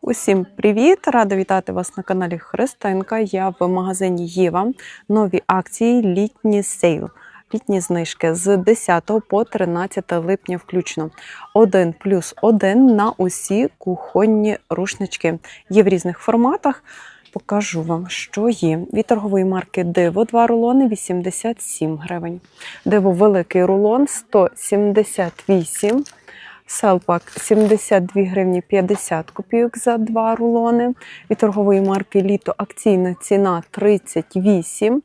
Усім привіт! Рада вітати вас на каналі Христинка. Я в магазині Єва. Нові акції літні сейл. Літні знижки з 10 по 13 липня включно. 1 плюс 1 на усі кухонні рушнички. Є в різних форматах. Покажу вам, що є. Від торгової марки Диво 2 рулони 87 гривень. Диво великий рулон 178 Селпак 72 гривні 50 копійок за два рулони. Від торгової марки Літо акційна ціна 38.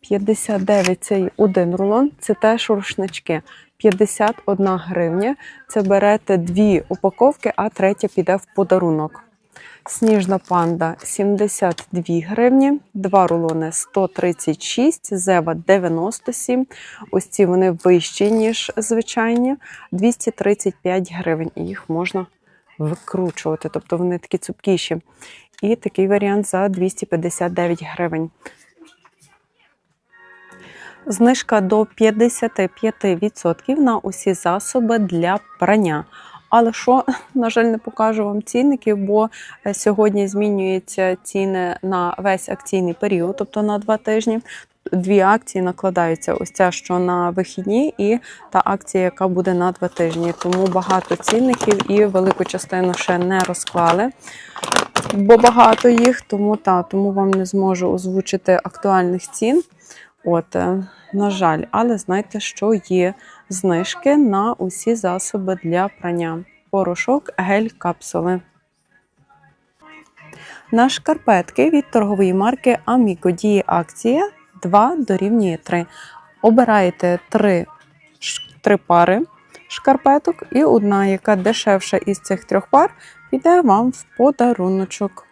59 це один рулон, це теж рушнички. 51 гривня. Це берете дві упаковки, а третя піде в подарунок. Сніжна панда 72 гривні, два рулони 136, зева 97. Ось ці вони вищі, ніж звичайні, 235 гривень. І їх можна викручувати, тобто вони такі цупкіші. І такий варіант за 259 гривень. Знижка до 55% на усі засоби для прання. Але що, на жаль, не покажу вам цінників, бо е, сьогодні змінюються ціни на весь акційний період, тобто на два тижні. Дві акції накладаються: ось ця, що на вихідні, і та акція, яка буде на два тижні. Тому багато цінників і велику частину ще не розклали, бо багато їх, тому та, тому вам не зможу озвучити актуальних цін. От, е, на жаль, але знайте, що є знижки на усі засоби для прання. Порошок, гель, капсули. На шкарпетки від торгової марки Amigo діє акція 2 дорівнює 3. Обираєте 3, 3 пари шкарпеток, і одна, яка дешевша із цих трьох пар, піде вам в подаруночок.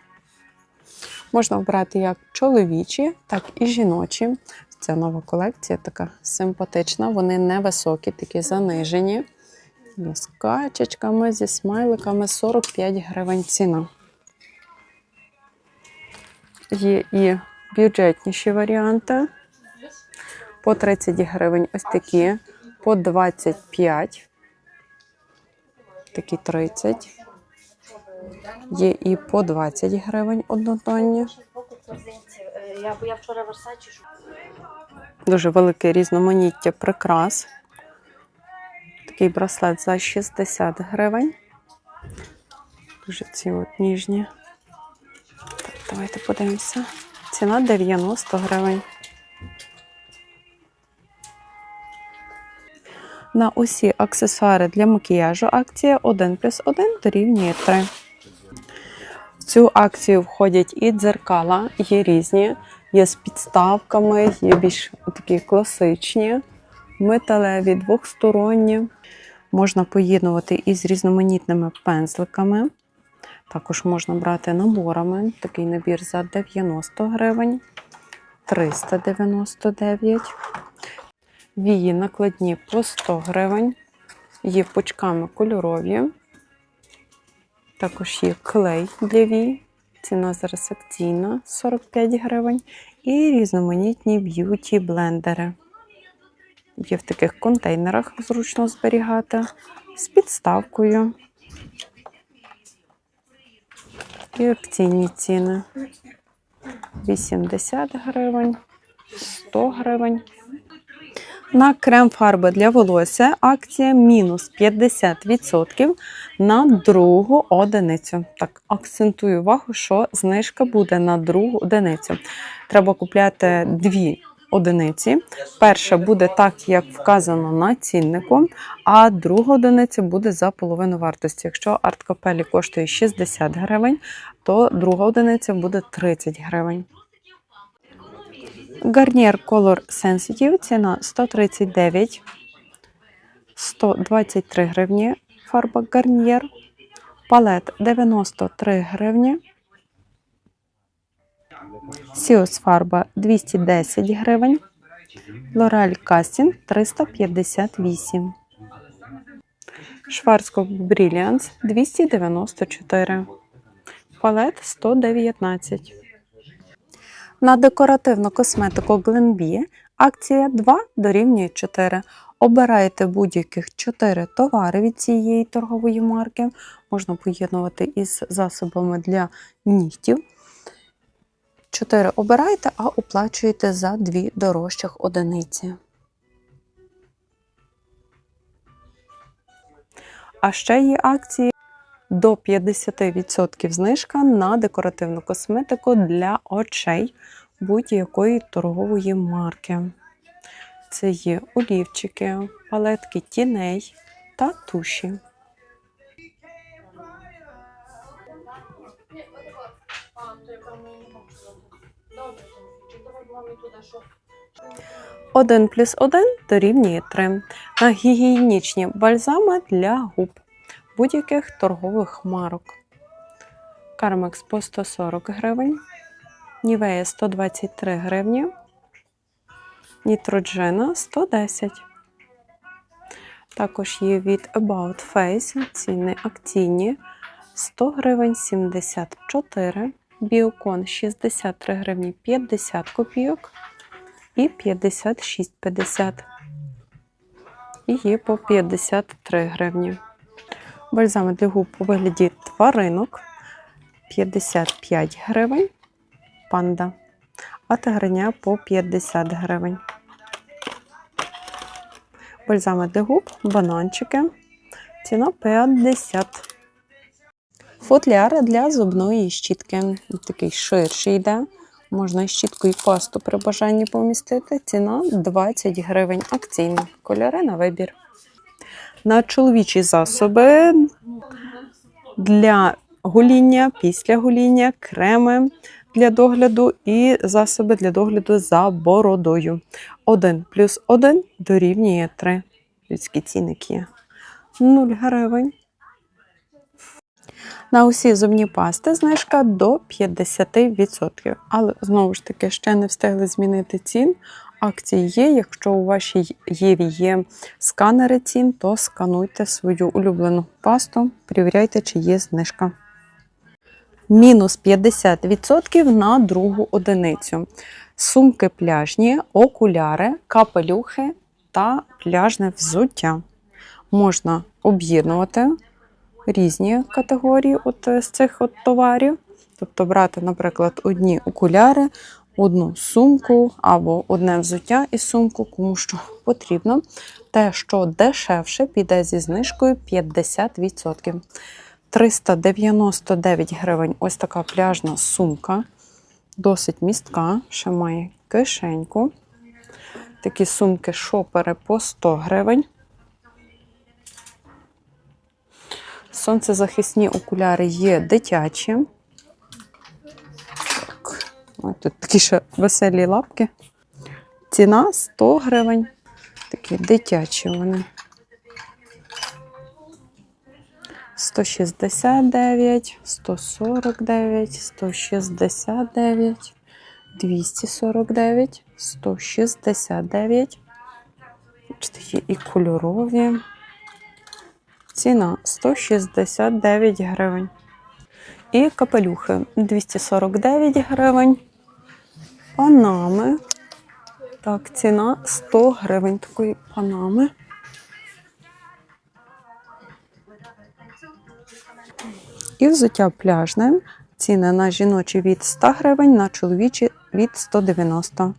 Можна обрати як чоловічі, так і жіночі. Це нова колекція, така симпатична. Вони невисокі, такі занижені. З качечками, зі смайликами 45 гривень ціна. Є і бюджетніші варіанти. По 30 гривень ось такі, по 25, такі 30. Є і по 20 гривень однотонні. Я, я вчора Версачі. Дуже велике різноманіття прикрас. Такий браслет за 60 гривень. Дуже ці от ніжні. Так, давайте подивимося. Ціна 90 гривень. На усі аксесуари для макіяжу акція 1 плюс 1 дорівнює 3. В цю акцію входять і дзеркала, є різні, є з підставками, є більш такі класичні, металеві, двохсторонні. Можна поєднувати із різноманітними пензликами. Також можна брати наборами. Такий набір за 90 гривень, 399. Вії накладні по 100 гривень. Є пучками кольорові. Також є клей для вій. Ціна зараз акційна 45 гривень. І різноманітні б'юті блендери. Є в таких контейнерах зручно зберігати з підставкою. І акційні ціни 80 гривень, 100 гривень. На крем-фарби для волосся акція мінус 50% на другу одиницю. Так, акцентую увагу, що знижка буде на другу одиницю. Треба купляти дві одиниці. Перша буде так, як вказано на ціннику, а друга одиниця буде за половину вартості. Якщо арткапелі коштує 60 гривень, то друга одиниця буде 30 гривень. Garnier Color Sensitive ціна 139, 123 гривні фарба Garnier. Палет 93 гривні. Сіос фарба 210 гривень. L'Oreal Casting 358. Шварцкоп Brilliance 294. Палет 119. На декоративну косметику Glenbie акція 2 дорівнює 4. Обираєте будь-яких 4 товари від цієї торгової марки. Можна поєднувати із засобами для нігтів. 4 обираєте, а оплачуєте за 2 дорожчих одиниці. А ще є акції до 50% знижка на декоративну косметику для очей будь-якої торгової марки. Це є олівчики, палетки тіней та туші. 1 плюс 1 дорівнює 3. На гігієнічні бальзами для губ будь-яких торгових марок. Кармекс по 140 гривень, Нівея 123 гривні, Нітроджена 110. Також є від About Face ціни акційні 100 гривень 74, Біокон 63 гривні 50 копійок і 56,50. І є по 53 гривні. Бальзами для губ у вигляді тваринок 55 гривень. Панда. А тигриня по 50 гривень. Бальзами для губ, бананчики. Ціна 50. Футляр для зубної щітки. Такий ширший йде. Можна щітку і пасту при бажанні помістити. Ціна 20 гривень. Акційна. Кольори на вибір. На чоловічі засоби для гоління, після гоління, креми для догляду і засоби для догляду за бородою. 1 плюс 1 дорівнює 3. Людські цінник є. 0 гривень. На усі зубні пасти знижка до 50%. Але знову ж таки ще не встигли змінити цін. Акції є. Якщо у вашій Єві є сканери цін, то скануйте свою улюблену пасту, перевіряйте, чи є знижка. Мінус 50% на другу одиницю. Сумки пляжні, окуляри, капелюхи та пляжне взуття. Можна об'єднувати різні категорії от з цих от товарів. Тобто брати, наприклад, одні окуляри, одну сумку або одне взуття і сумку, кому що потрібно. Те, що дешевше, піде зі знижкою 50%. 399 гривень ось така пляжна сумка. Досить містка, ще має кишеньку. Такі сумки шопери по 100 гривень. Сонцезахисні окуляри є дитячі. Ось тут такі ще веселі лапки. Ціна 100 гривень. Такі дитячі вони. 169, 149, 169, 249, 169. Бачите, є і кольорові. Ціна 169 гривень. І капелюхи 249 гривень. Панами. Так, ціна 100 гривень такої панами. І взуття пляжне. Ціни на жіночі від 100 гривень, на чоловічі від 190.